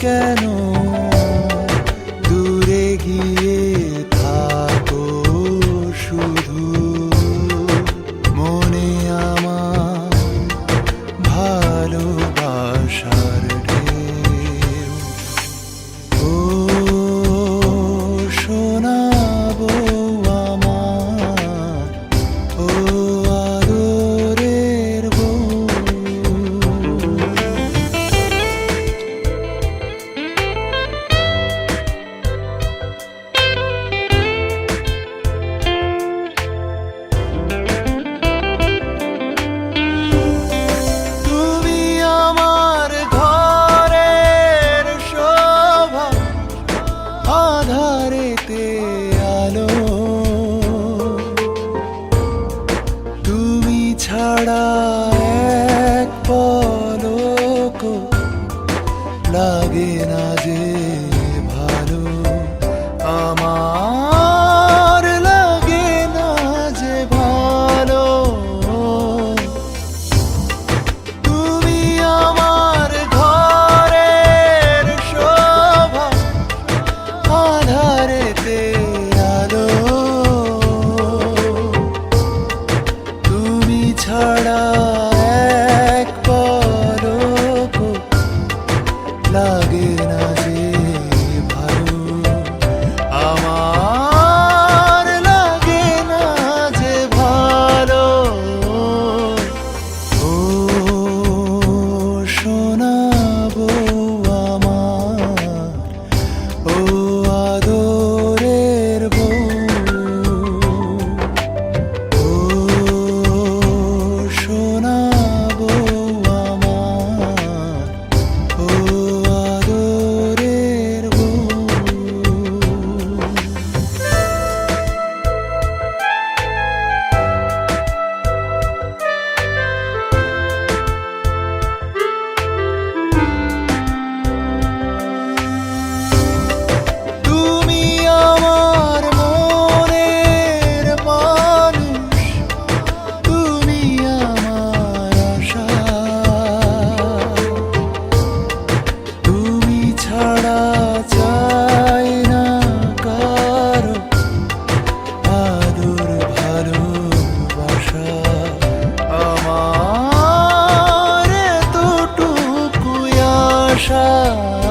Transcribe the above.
কেন আধারেতে আলো। তুমি ছাড়া এক পলক লাগে না যে ভালো। আমার আশা